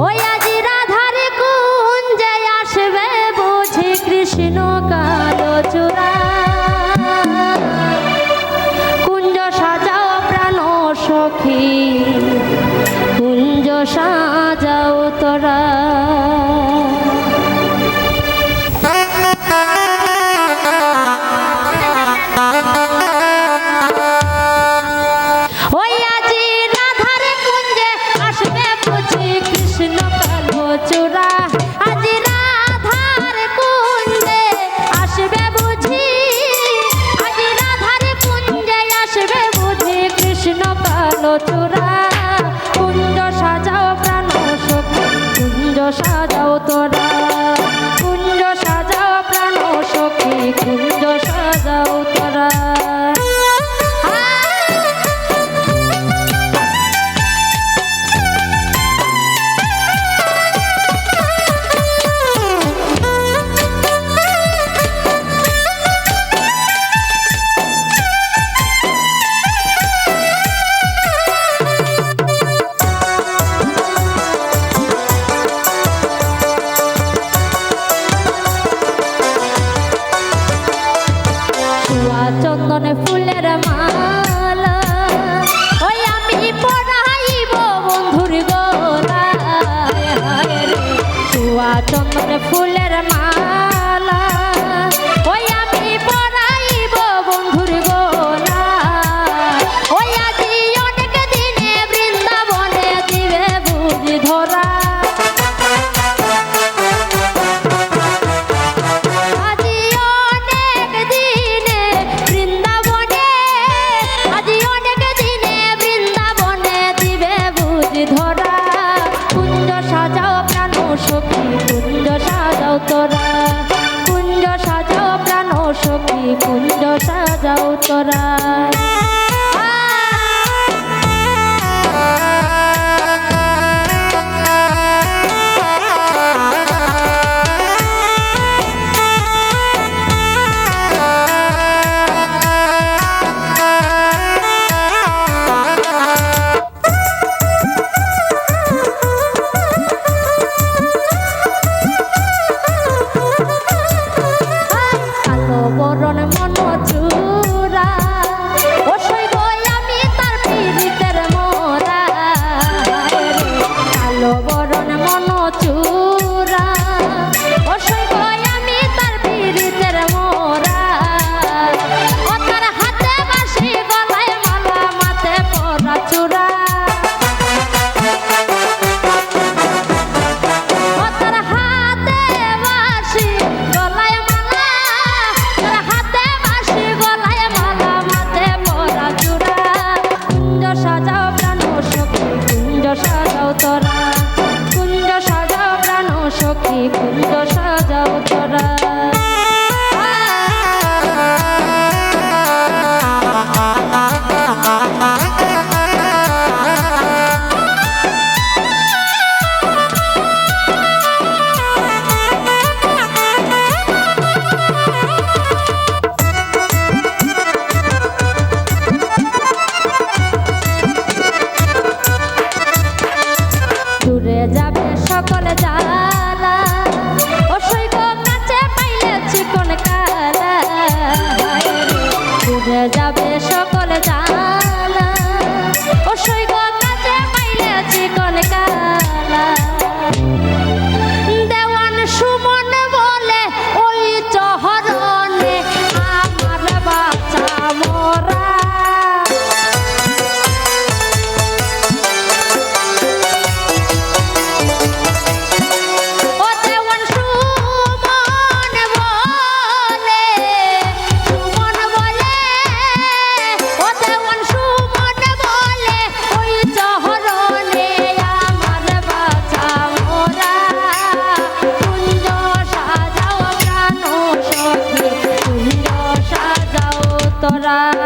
Oi, চলো চন্দন ফুলের মালা। ওই আমি পরা করার। তুমি তো সাজাও তোরা দূরে অবশ্যই Dadah.